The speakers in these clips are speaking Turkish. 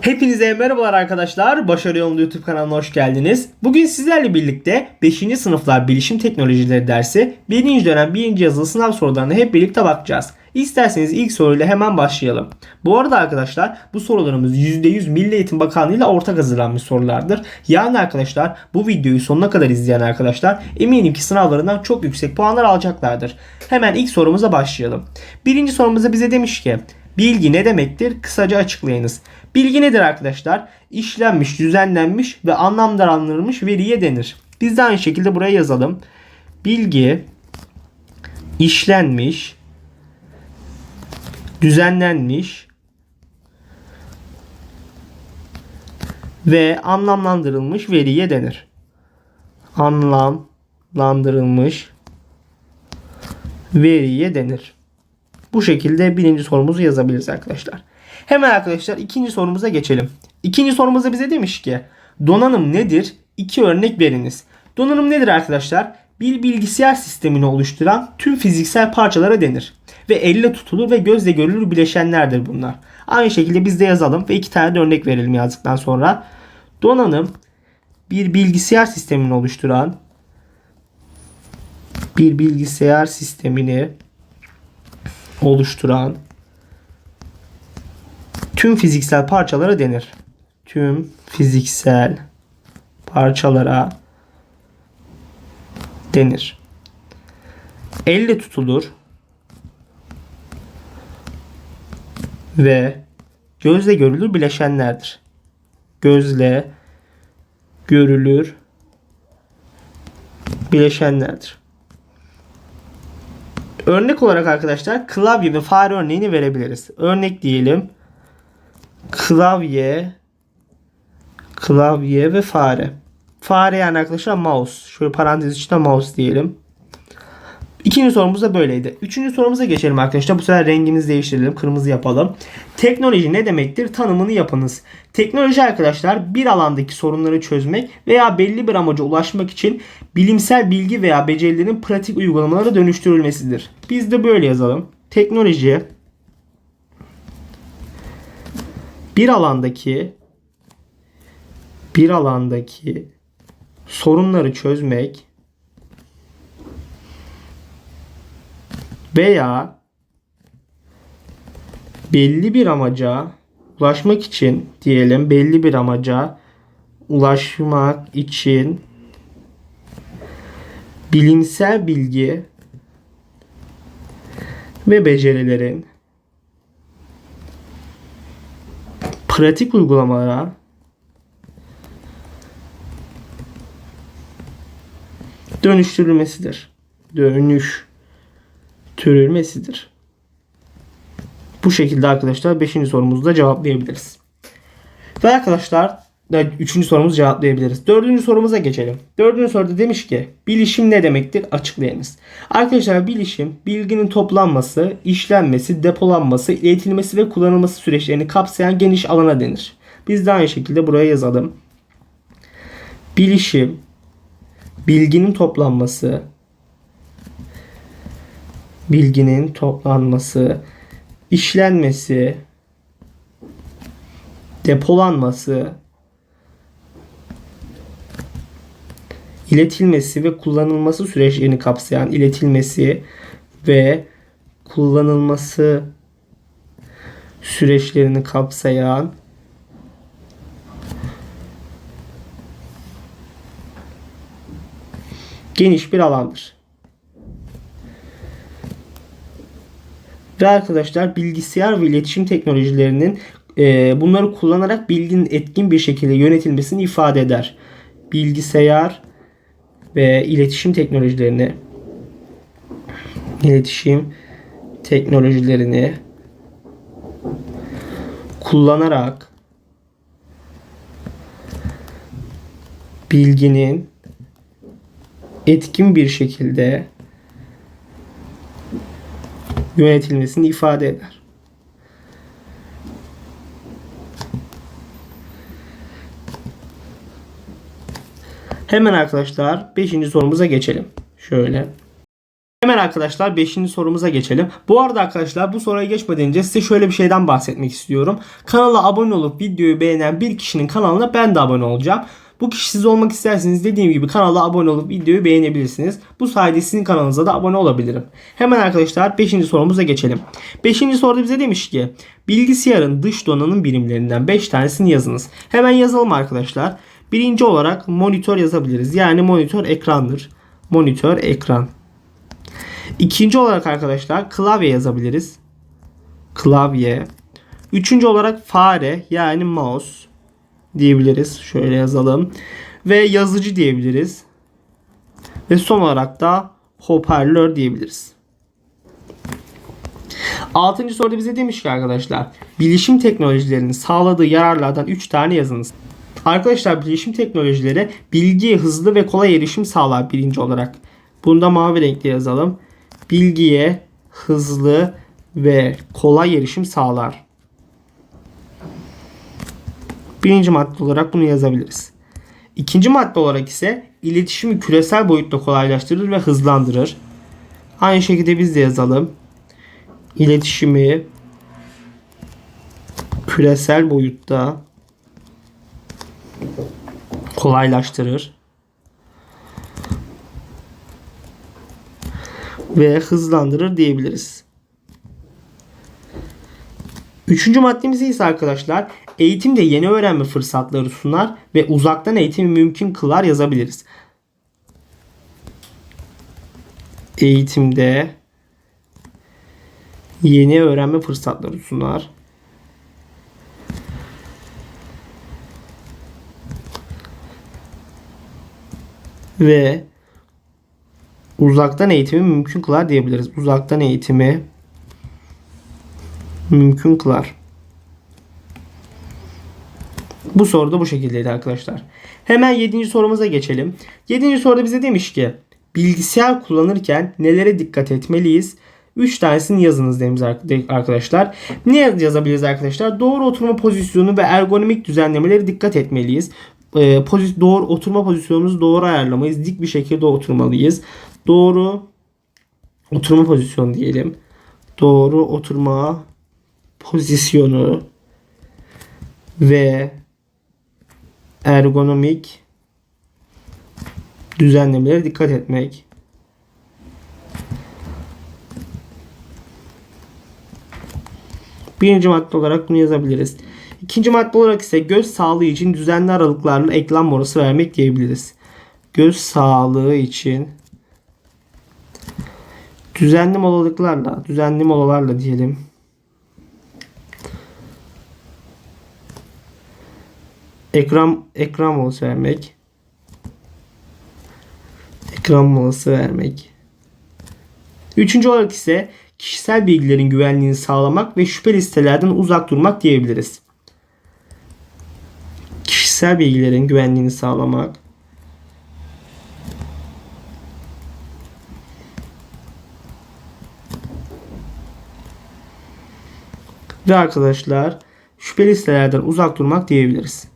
Hepinize merhabalar arkadaşlar. Başarı Yolunda YouTube kanalına hoş geldiniz. Bugün sizlerle birlikte 5. sınıflar bilişim teknolojileri dersi 1. dönem 1. yazılı sınav sorularına hep birlikte bakacağız. İsterseniz ilk soruyla hemen başlayalım. Bu arada arkadaşlar bu sorularımız %100 Milli Eğitim Bakanlığı ile ortak hazırlanmış sorulardır. Yani arkadaşlar bu videoyu sonuna kadar izleyen arkadaşlar eminim ki sınavlarından çok yüksek puanlar alacaklardır. Hemen ilk sorumuza başlayalım. Birinci sorumuzda bize demiş ki Bilgi ne demektir? Kısaca açıklayınız. Bilgi nedir arkadaşlar? İşlenmiş, düzenlenmiş ve anlamlandırılmış veriye denir. Biz de aynı şekilde buraya yazalım. Bilgi işlenmiş, düzenlenmiş ve anlamlandırılmış veriye denir. Anlamlandırılmış veriye denir. Bu şekilde birinci sorumuzu yazabiliriz arkadaşlar. Hemen arkadaşlar ikinci sorumuza geçelim. İkinci sorumuzda bize demiş ki donanım nedir? İki örnek veriniz. Donanım nedir arkadaşlar? Bir bilgisayar sistemini oluşturan tüm fiziksel parçalara denir. Ve elle tutulur ve gözle görülür bileşenlerdir bunlar. Aynı şekilde biz de yazalım ve iki tane de örnek verelim yazdıktan sonra. Donanım bir bilgisayar sistemini oluşturan bir bilgisayar sistemini oluşturan tüm fiziksel parçalara denir. Tüm fiziksel parçalara denir. Elle tutulur ve gözle görülür bileşenlerdir. Gözle görülür bileşenlerdir. Örnek olarak arkadaşlar klavye ve fare örneğini verebiliriz. Örnek diyelim. Klavye klavye ve fare. Fare yani arkadaşlar mouse. Şöyle parantez içinde mouse diyelim. İkinci sorumuz da böyleydi. Üçüncü sorumuza geçelim arkadaşlar. Bu sefer rengimizi değiştirelim. Kırmızı yapalım. Teknoloji ne demektir? Tanımını yapınız. Teknoloji arkadaşlar bir alandaki sorunları çözmek veya belli bir amaca ulaşmak için bilimsel bilgi veya becerilerin pratik uygulamalara dönüştürülmesidir. Biz de böyle yazalım. Teknoloji bir alandaki bir alandaki sorunları çözmek veya belli bir amaca ulaşmak için diyelim belli bir amaca ulaşmak için bilimsel bilgi ve becerilerin pratik uygulamalara dönüştürülmesidir. Dönüş türülmesidir. Bu şekilde arkadaşlar 5. sorumuzu da cevaplayabiliriz. Ve arkadaşlar 3. sorumuzu cevaplayabiliriz. 4. sorumuza geçelim. 4. soruda demiş ki bilişim ne demektir açıklayınız. Arkadaşlar bilişim bilginin toplanması, işlenmesi, depolanması, iletilmesi ve kullanılması süreçlerini kapsayan geniş alana denir. Biz de aynı şekilde buraya yazalım. Bilişim bilginin toplanması, bilginin toplanması, işlenmesi, depolanması, iletilmesi ve kullanılması süreçlerini kapsayan iletilmesi ve kullanılması süreçlerini kapsayan geniş bir alandır. Ve arkadaşlar bilgisayar ve iletişim teknolojilerinin e, bunları kullanarak bilginin etkin bir şekilde yönetilmesini ifade eder. Bilgisayar ve iletişim teknolojilerini iletişim teknolojilerini kullanarak bilginin etkin bir şekilde yönetilmesini ifade eder. Hemen arkadaşlar 5. sorumuza geçelim. Şöyle. Hemen arkadaşlar 5. sorumuza geçelim. Bu arada arkadaşlar bu soruya geçmeden önce size şöyle bir şeyden bahsetmek istiyorum. Kanala abone olup videoyu beğenen bir kişinin kanalına ben de abone olacağım. Bu kişi siz olmak isterseniz dediğim gibi kanala abone olup videoyu beğenebilirsiniz. Bu sayede sizin kanalınıza da abone olabilirim. Hemen arkadaşlar 5. sorumuza geçelim. 5. soruda bize demiş ki bilgisayarın dış donanım birimlerinden 5 tanesini yazınız. Hemen yazalım arkadaşlar. Birinci olarak monitör yazabiliriz. Yani monitör ekrandır. Monitör ekran. İkinci olarak arkadaşlar klavye yazabiliriz. Klavye. Üçüncü olarak fare yani mouse diyebiliriz. Şöyle yazalım. Ve yazıcı diyebiliriz. Ve son olarak da hoparlör diyebiliriz. Altıncı soruda bize demiş ki arkadaşlar bilişim teknolojilerinin sağladığı yararlardan 3 tane yazınız. Arkadaşlar bilişim teknolojileri bilgiye hızlı ve kolay erişim sağlar birinci olarak. Bunu da mavi renkle yazalım. Bilgiye hızlı ve kolay erişim sağlar. Birinci madde olarak bunu yazabiliriz. İkinci madde olarak ise iletişimi küresel boyutta kolaylaştırır ve hızlandırır. Aynı şekilde biz de yazalım. İletişimi küresel boyutta kolaylaştırır ve hızlandırır diyebiliriz. Üçüncü maddemiz ise arkadaşlar eğitimde yeni öğrenme fırsatları sunar ve uzaktan eğitimi mümkün kılar yazabiliriz. Eğitimde yeni öğrenme fırsatları sunar. Ve uzaktan eğitimi mümkün kılar diyebiliriz. Uzaktan eğitimi mümkün kılar. Bu soru da bu şekildeydi arkadaşlar. Hemen 7. sorumuza geçelim. 7. soruda bize demiş ki bilgisayar kullanırken nelere dikkat etmeliyiz? 3 tanesini yazınız demiş arkadaşlar. Ne yazabiliriz arkadaşlar? Doğru oturma pozisyonu ve ergonomik düzenlemeleri dikkat etmeliyiz. Ee, pozisyon, doğru oturma pozisyonumuzu doğru ayarlamayız. Dik bir şekilde oturmalıyız. Doğru oturma pozisyonu diyelim. Doğru oturma pozisyonu ve ergonomik düzenlemelere dikkat etmek. Birinci madde olarak bunu yazabiliriz. İkinci madde olarak ise göz sağlığı için düzenli aralıklarla ekran molası vermek diyebiliriz. Göz sağlığı için düzenli molalıklarla, düzenli molalarla diyelim. Ekran ekran molası vermek. Ekran molası vermek. Üçüncü olarak ise kişisel bilgilerin güvenliğini sağlamak ve şüpheli sitelerden uzak durmak diyebiliriz. Kişisel bilgilerin güvenliğini sağlamak. Ve arkadaşlar şüpheli sitelerden uzak durmak diyebiliriz.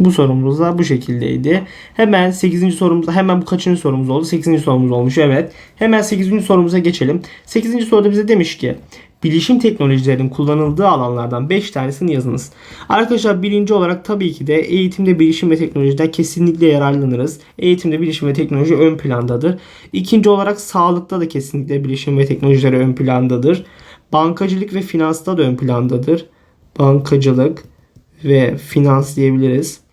Bu sorumuz da bu şekildeydi. Hemen 8. sorumuzda hemen bu kaçıncı sorumuz oldu? 8. sorumuz olmuş evet. Hemen 8. sorumuza geçelim. 8. soruda bize demiş ki bilişim teknolojilerinin kullanıldığı alanlardan 5 tanesini yazınız. Arkadaşlar birinci olarak tabii ki de eğitimde bilişim ve teknolojiden kesinlikle yararlanırız. Eğitimde bilişim ve teknoloji ön plandadır. İkinci olarak sağlıkta da kesinlikle bilişim ve teknolojileri ön plandadır. Bankacılık ve finansta da ön plandadır. Bankacılık ve finans diyebiliriz.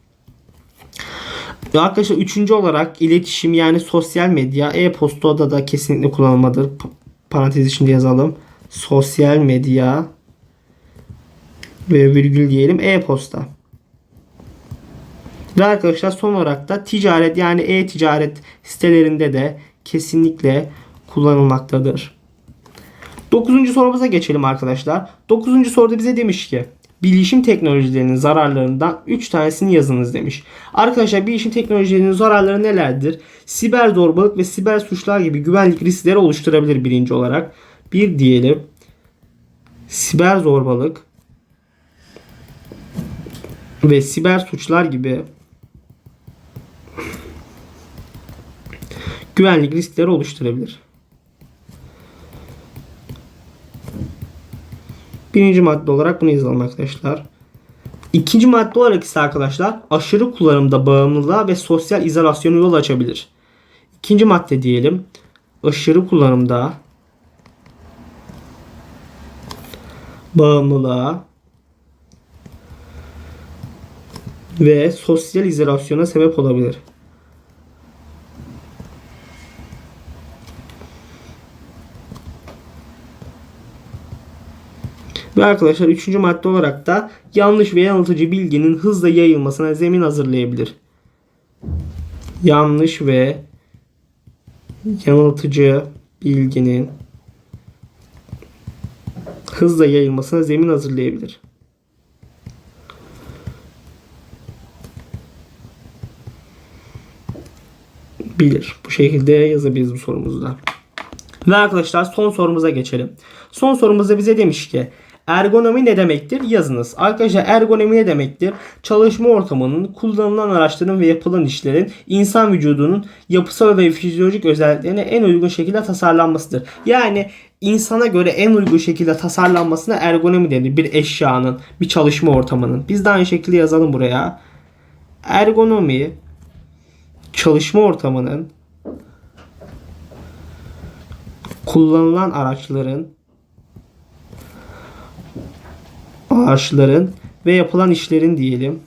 Ve arkadaşlar üçüncü olarak iletişim yani sosyal medya e-postada da kesinlikle kullanılmadır. Parantez içinde yazalım. Sosyal medya ve virgül diyelim e-posta. Ve arkadaşlar son olarak da ticaret yani e-ticaret sitelerinde de kesinlikle kullanılmaktadır. Dokuzuncu sorumuza geçelim arkadaşlar. Dokuzuncu soruda bize demiş ki bilişim teknolojilerinin zararlarından 3 tanesini yazınız demiş. Arkadaşlar bilişim teknolojilerinin zararları nelerdir? Siber zorbalık ve siber suçlar gibi güvenlik riskleri oluşturabilir birinci olarak. Bir diyelim. Siber zorbalık ve siber suçlar gibi güvenlik riskleri oluşturabilir. Birinci madde olarak bunu yazalım arkadaşlar. İkinci madde olarak ise arkadaşlar aşırı kullanımda bağımlılığa ve sosyal izolasyona yol açabilir. İkinci madde diyelim. Aşırı kullanımda bağımlılığa ve sosyal izolasyona sebep olabilir. Ve arkadaşlar üçüncü madde olarak da yanlış ve yanıltıcı bilginin hızla yayılmasına zemin hazırlayabilir. Yanlış ve yanıltıcı bilginin hızla yayılmasına zemin hazırlayabilir. Bilir. Bu şekilde yazabiliriz bu sorumuzda. Ve arkadaşlar son sorumuza geçelim. Son sorumuzda bize demiş ki ergonomi ne demektir? Yazınız. Arkadaşlar ergonomi ne demektir? Çalışma ortamının, kullanılan araçların ve yapılan işlerin insan vücudunun yapısal ve fizyolojik özelliklerine en uygun şekilde tasarlanmasıdır. Yani insana göre en uygun şekilde tasarlanmasına ergonomi denir. Bir eşyanın, bir çalışma ortamının. Biz de aynı şekilde yazalım buraya. Ergonomi çalışma ortamının kullanılan araçların araçların ve yapılan işlerin diyelim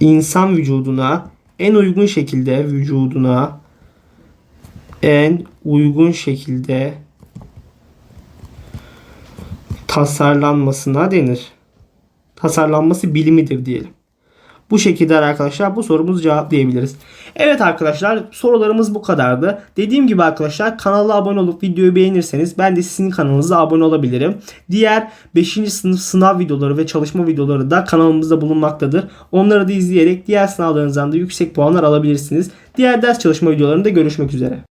insan vücuduna en uygun şekilde vücuduna en uygun şekilde tasarlanmasına denir. Tasarlanması bilimidir diyelim. Bu şekilde arkadaşlar bu sorumuzu cevaplayabiliriz. Evet arkadaşlar sorularımız bu kadardı. Dediğim gibi arkadaşlar kanala abone olup videoyu beğenirseniz ben de sizin kanalınıza abone olabilirim. Diğer 5. sınıf sınav videoları ve çalışma videoları da kanalımızda bulunmaktadır. Onları da izleyerek diğer sınavlarınızdan da yüksek puanlar alabilirsiniz. Diğer ders çalışma videolarında görüşmek üzere.